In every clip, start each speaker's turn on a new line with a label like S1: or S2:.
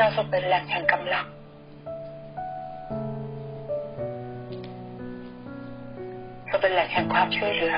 S1: พระเจ้าทรงเป็นแหล่งแห่งกำลัง ทรงเป็นแหล่งแห่งความช่วยเหลือ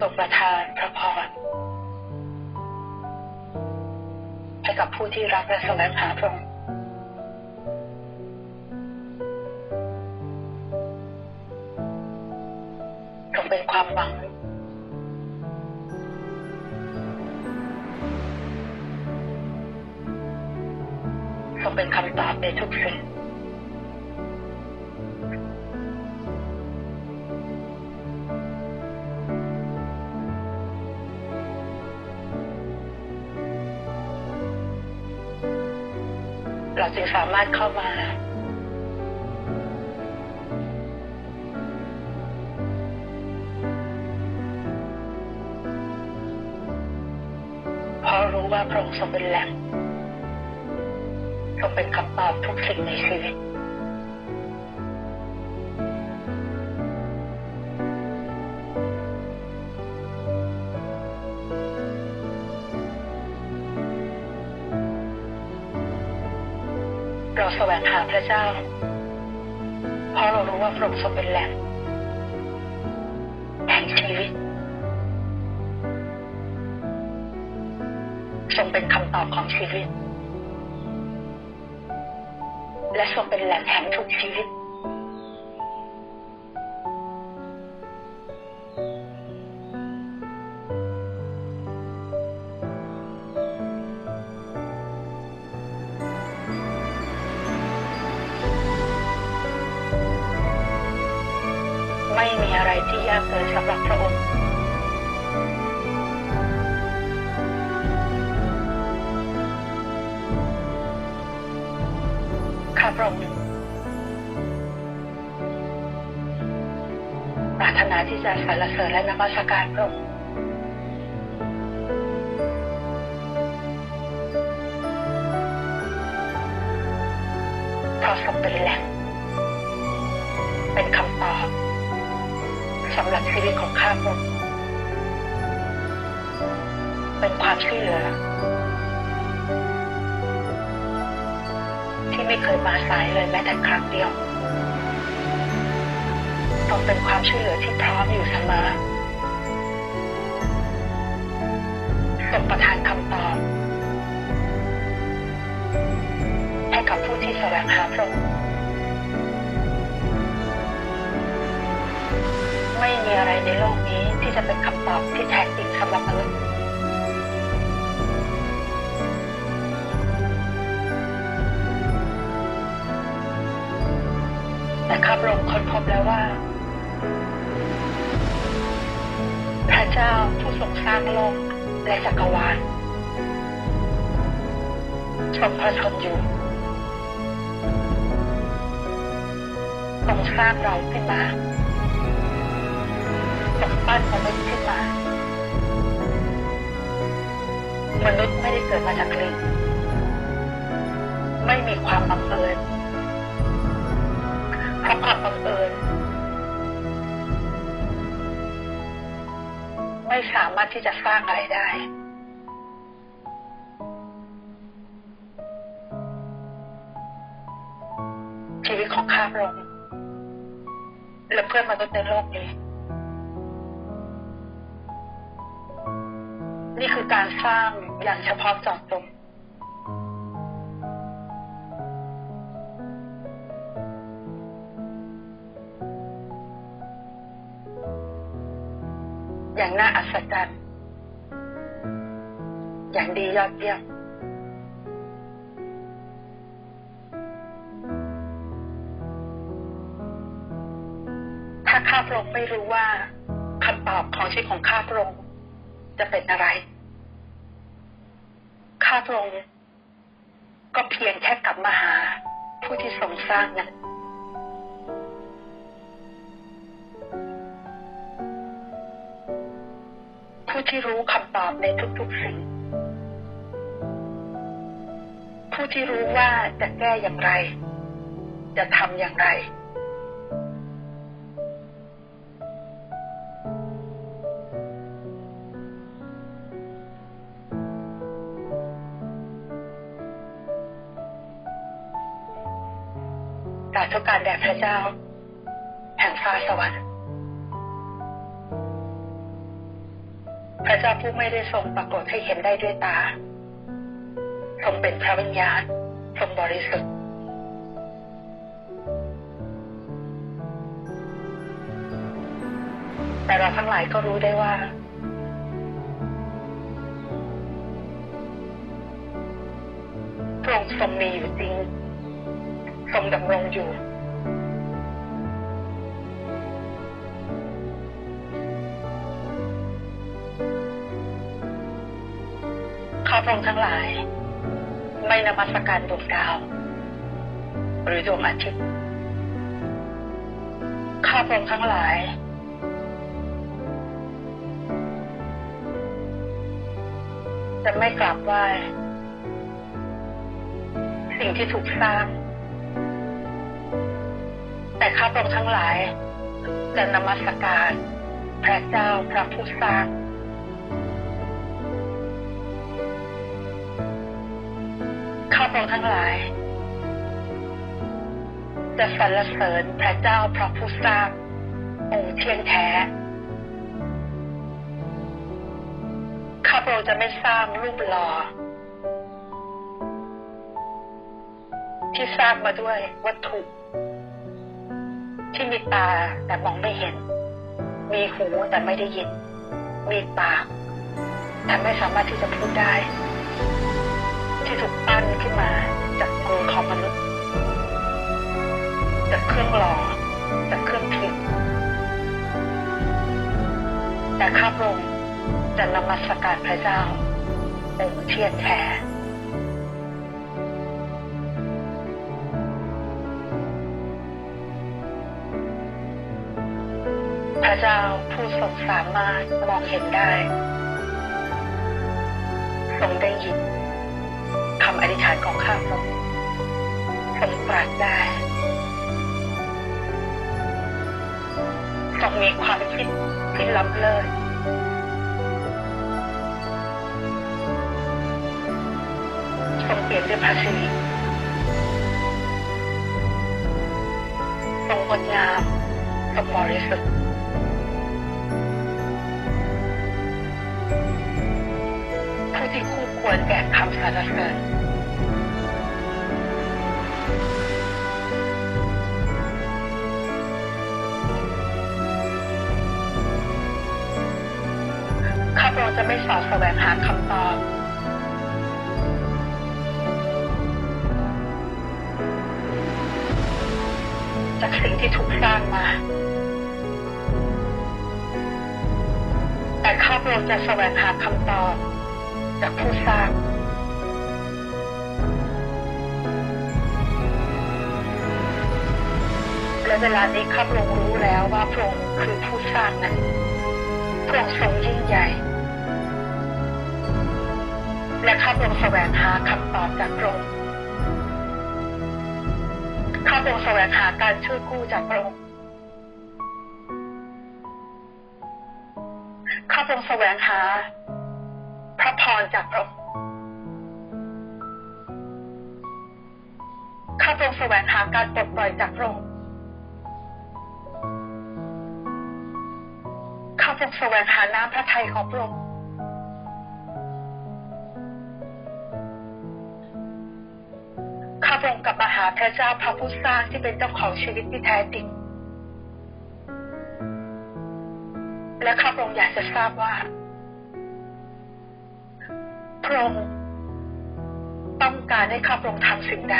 S1: ทรงประทานพระพรให้กับผู้ที่รักและแสวงหาพระองค์ เราจึงสามารถเข้ามาเพราะรู้ว่าพระองค์ทรงเป็นแหล่งทรงเป็นคำตอบทุกสิ่งในชีวิต เราแสวงหาพระเจ้า เพราะเรารู้ว่าพระองค์ทรงเป็นแหล่งแห่งชีวิตทรงเป็นคำตอบของชีวิต และทรงเป็นแหล่งแห่งทุกชีวิต ไม่มีอะไรที่ยากเกินสำหรับพระองค์ข้าพระองค์ปรารถนาที่จะสรรเสริญและนมัสการพระองค์ วิตของข้าพงเป็นความช่วยเหลือที่ไม่เคยมาสายเลยแม้แต่ครั้งเดียวต้องเป็นความช่วยเหลือที่พร้อมอยู่เสมอส่งประทานคำตอบให้กับผู้ที่แสวงหาพระองค์ ไม่มีอะไรในโลกนี้ที่จะเป็นคำตอบที่แท้จริงสำหรับมนุษย์แต่ข้าพระองค์ค้นพบแล้วว่า พระเจ้าผู้ทรงสร้างโลกและจักรวาลทรงพระชนอยู่ทรงสร้างเราขึ้นมา ปั้นมนุษย์ขึ้นมามนุษย์ไม่ได้เกิดมาจากลิงไม่มีความบังเอิญเพราะความบังเอิญไม่สามารถที่จะสร้างอะไรได้ ชีวิตของข้าพระองค์และเพื่อนมนุษย์ในโลกนี้ นี่คือการสร้างอย่างเฉพาะเจาะจงอย่างน่าอัศจรรย์ อย่างดียอดเยี่ยมถ้าข้าพระองค์ไม่รู้ว่าคำตอบของชีวิตของข้าพระองค์ จะเป็นอะไร ข้าพระองค์ก็เพียงแค่กลับมาหาผู้ที่ทรงสร้างนั้นผู้ที่รู้คำตอบในทุกๆสิ่ง ผู้ที่รู้ว่าจะแก้อย่างไร จะทำอย่างไร รแด่พระเจ้า แห่งฟ้าสวรรค์ พระเจ้าผู้ไม่ได้ทรงปรากฏให้เห็นได้ด้วยตา ทรงเป็นพระวิญญาณทรงบริสุทธิ์แต่เราทั้งหลายก็รู้ได้ว่า พระองค์ทรงมีอยู่จริง ทรงดำรงอยู่าพระองค์ทั้งหลาย ไม่นมัสการดวงดาว หรือดวงอาทิตย์ข้าพระองค์ทั้งหลาย จะไม่กราบไหว้สิ่งที่ถูกสร้าง แต่ข้าพระองค์ทั้งหลาย จะนมัสการ พระเจ้าพระผู้สร้างาพระองค์ทั้งหลาย จะสรรเสริญพระเจ้าพระผู้สร้างองค์เที่ยงแท้ ข้าพระองค์จะไม่สร้างรูปหล่อที่สร้างมาด้วยวัตถุ ที่มีตาแต่มองไม่เห็น มีหูแต่ไม่ได้ยิน มีปากแต่ไม่สามารถที่จะพูดได้ ที่ถูกปั้นขึ้นมาจากมือของมนุษย์จากเครื่องหล่อจากเครื่องพิมพ์แต่ข้าพงจะนมัสการพระเจ้าองค์เทียนแท้พระเจ้าผู้ทรงสามารถมองเห็นได้ทรงได้ยินำอธิษฐานของข้าพระองค์ทรงตรัสได้ทรงมีความคิดที่ล้ำเลิศทรงเปลี่ยนด้วยพระสิริทรงงดงามทรงบริสุทธิ์ผู้ที่คู่ควรแก่คำสรรเสริญ จะไม่สอบแสวงหาคำตอบจากสิ่งที่ถูกสร้างมา แต่ข้าพระองจะแสวงหาคำตอบจากผู้สร้างและเวลานี้ข้าพระองค์รู้แล้วว่าพระองค์คือผู้สร้างนั้นพระองค์ทรงยิ่งใหญ่ และข้าพระองค์แสวงหาคำตอบจากพระองค์ข้าพระองค์แสวงหาการช่วยกู้จากพระองค์ข้าพระองค์แสวงหา พระพรจากพระองค์ข้าพระองค์แสวงหาการปลดปล่อยจากพระองค์ข้าพระองค์แสวงหาน้ำพระทัยของพระองค์ ข้าพระองค์กลับมาหาพระเจ้าพระผู้สร้างที่เป็นเจ้าของชีวิตที่แท้จริง และข้าพระองค์อยากจะทราบว่าพระองค์ต้องการให้ข้าพระองค์ทำสิ่งใด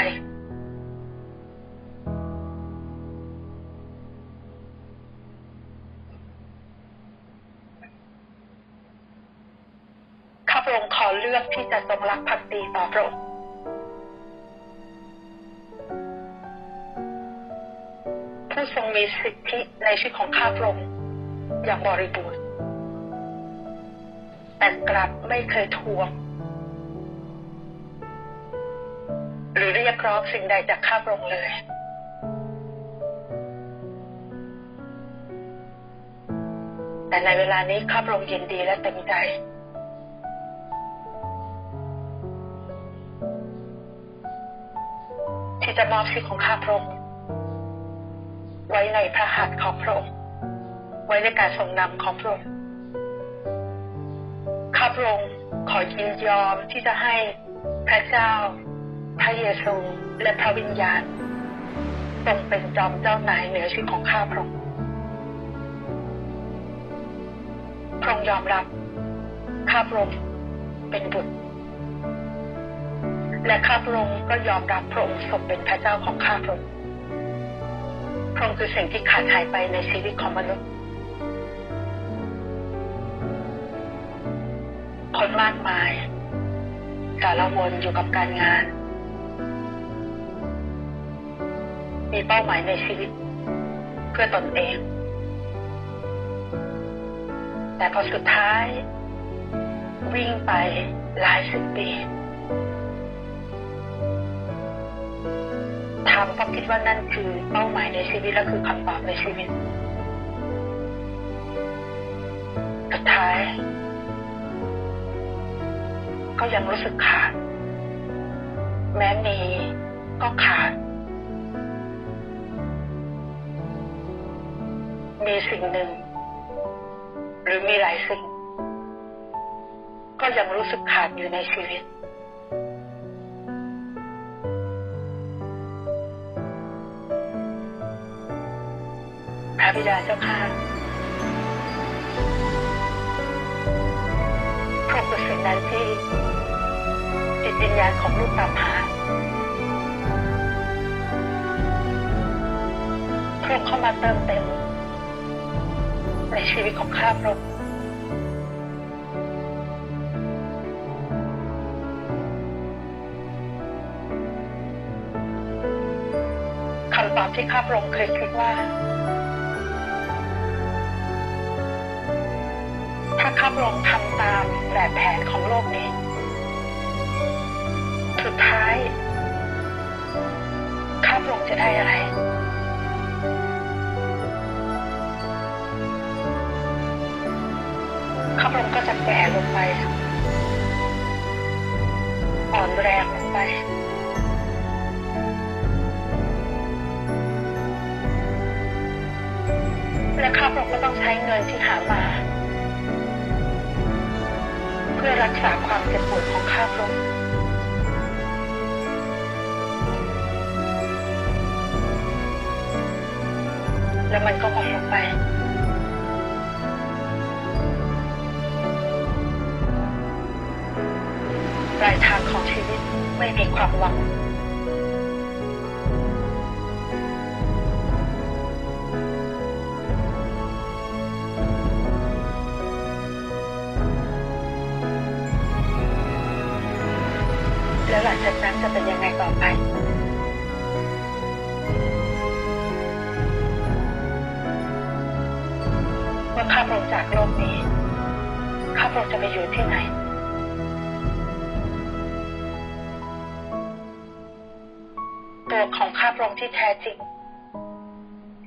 S1: ข้าพระองค์ขอเลือกที่จะจงรักภักดีต่อพระองค์ มีสิทธิในชีวิตของข้าพระองค์อย่างบริบูรณ์ แต่กลับไม่เคยทวง หรือเรียกร้องสิ่งใดจากข้าพระองค์เลย แต่ในเวลานี้ข้าพระองค์ยินดีและเต็มใจที่จะมอบชีวิตของข้าพระองค์ ไว้ในพระหัตถ์ของพระองค์ ไว้ในการทรงนำของพระองค์ข้าพระองค์ขอยินยอมที่จะให้พระเจ้า พระเยซูและพระวิญญาณทรงเป็นจอมเจ้านายเหนือชีวิตของข้าพระองค์พระองค์ยอมรับข้าพระองค์เป็นบุตร และข้าพระองค์ก็ยอมรับพระองค์ทรงเป็นพระเจ้าของข้าพระองค์ พรองค์คือสิ่งที่ขาดหายไปในชีวิตของมนุษย์ คนมากมายสารวนอยู่กับการงาน มีเป้าหมายในชีวิต เพื่อตนเอง แต่พอสุดท้าย วิ่งไปหลายสิบปี ทำเพราะคิดว่านั่นคือเป้าหมายในชีวิตและคือคำตอบในชีวิตสุดท้าย ก็ยังรู้สึกขาด แม้มีก็ขาด มีสิ่งหนึ่ง หรือมีหลายสิ่ง ก็ยังรู้สึกขาดอยู่ในชีวิต ระบิดาเจ้าข้าพระองค์เป็นสิ่งนั้นที่จิตวิญญาณของลูกตามหาพระองค์เข้ามาเติมเต็ม ในชีวิตของข้าพระองค์คำตอบที่ข้าพระองค์เคยคิดว่า ถ้าข้าพระองค์ทำตามแบบแผนของโลกนี้ สุดท้ายข้าพระองค์จะได้อะไรข้าพระองค์ก็จะแก่ลงไป อ่อนแรงลงไปและข้าพระองค์ก็ต้องใช้เงินที่หามา พื่อรักษาความเจ็บปวดของข้าพระองค์แล้วมันก็หมดลงไป ปลายทางของชีวิตไม่มีความหวัง จะเป็นยังไงต่อไปเมื่อข้าพระองค์จากโลกนี้ ข้าพระองค์จะไปอยู่ที่ไหนตัวของข้าพระองค์ที่แท้จริง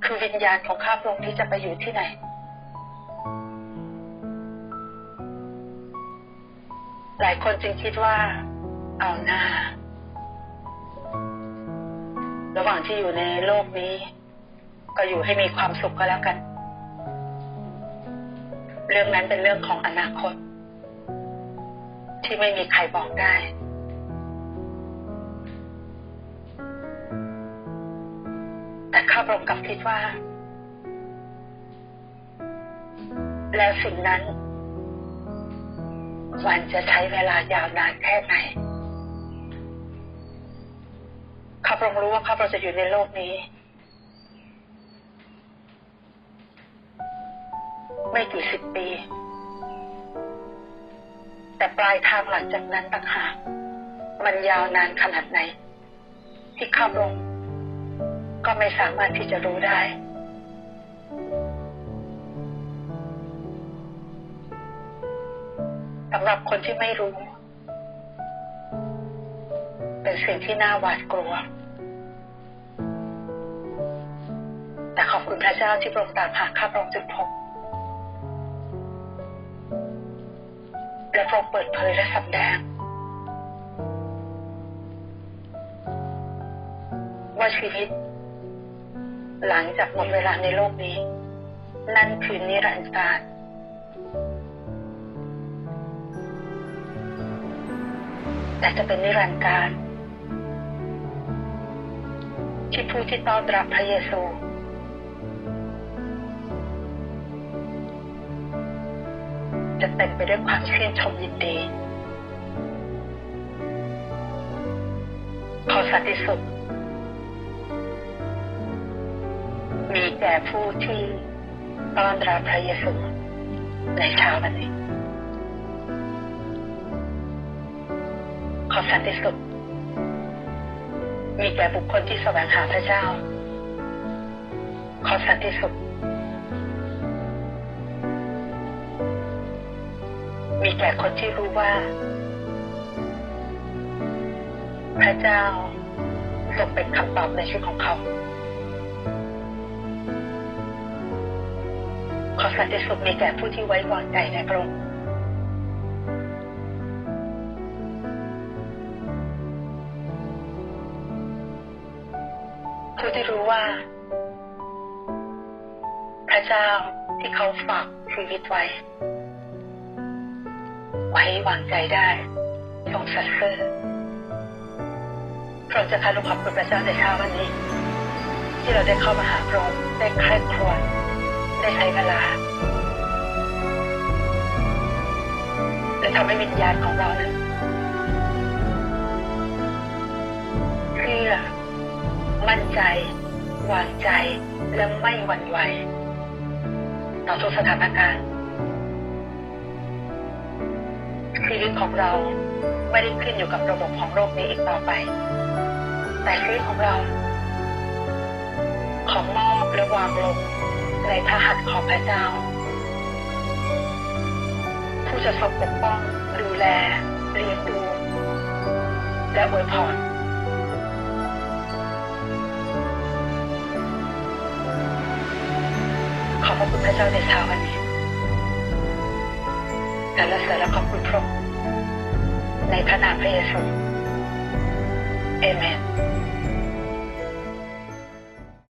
S1: คือวิญญาณของข้าพระองค์ที่จะไปอยู่ที่ไหนหลายคนจึงคิดว่า เอาหน้า ระหว่างที่อยู่ในโลกนี้ ก็อยู่ให้มีความสุขก็แล้วกัน เรื่องนั้นเป็นเรื่องของอนาคต ที่ไม่มีใครบอกได้แต่ข้าพระองค์กลับคิดว่า แล้วสิ่งนั้น มันจะใช้เวลายาวนานแค่ไหนาพระองค์รู้ว่าข้าพระองค์จะอยู่ในโลกนี้ ไม่กี่สิบปี แต่ปลายทางหลังจากนั้นต่างหากมันยาวนานขนาดไหน ที่ข้าพระองค์ก็ไม่สามารถที่จะรู้ได้ สำหรับคนที่ไม่รู้ เป็นสิ่งที่น่าหวาดกลัว แต่ขอบคุณพระเจ้าที่โปรดตามหาข้าพระองค์จนพบและพระองค์เปิดเผยและสำแดงว่าชีวิต หลังจากหมดเวลาในโลกนี้ นั่นคือนิรันดร์การแต่จะเป็นนิรันดร์การที่ผู้ที่ต้อนรับพระเยซู จะเต็มไปด้วยความชื่นชมยินดี ขอสันติสุข มีแก่ผู้ที่ต้อนรับพระเยซูในเช้าวันนี้ ขอสันติสุข มีแก่บุคคลที่แสวงหาพระเจ้า ขอสันติสุข มีแก่คนที่รู้ว่า พระเจ้าทรงเป็นคำตอบในชีวิตของเขา ขอสันติสุขมีแก่ผู้ที่ไว้วางใจในพระองค์ผู้ที่รู้ว่า พระเจ้าที่เขาฝากชีวิตไว้ ไว้วางใจได้ทรงสัตย์ซื่อพระองค์จะพาลูกขอบคุณพระเจ้าในเช้าวันนี้ ที่เราได้เข้ามาหาพระองค์ได้ใคร่ครวญได้ใช้เวลาและทำให้วิญญาณของเรานั้นเชื่อมั่นใจ วางใจและไม่หวั่นไหวต่อทุกสถานการณ์ ชีวิตของเราไม่ได้ขึ้นอยู่กับระบบของโลกนี้อีกต่อไป แต่ชีวิตของเรา ของมอบและวางลงในพระหัตถ์ของพระเจ้า ผู้จะทรงปกป้องดูแลเลี้ยงดู และอวยพรขอบพระคุณพระเจ้าในเช้าวันนี้ การละเสริญและขอบคุณพระองค์ในพระนามพระเยซูเอเมน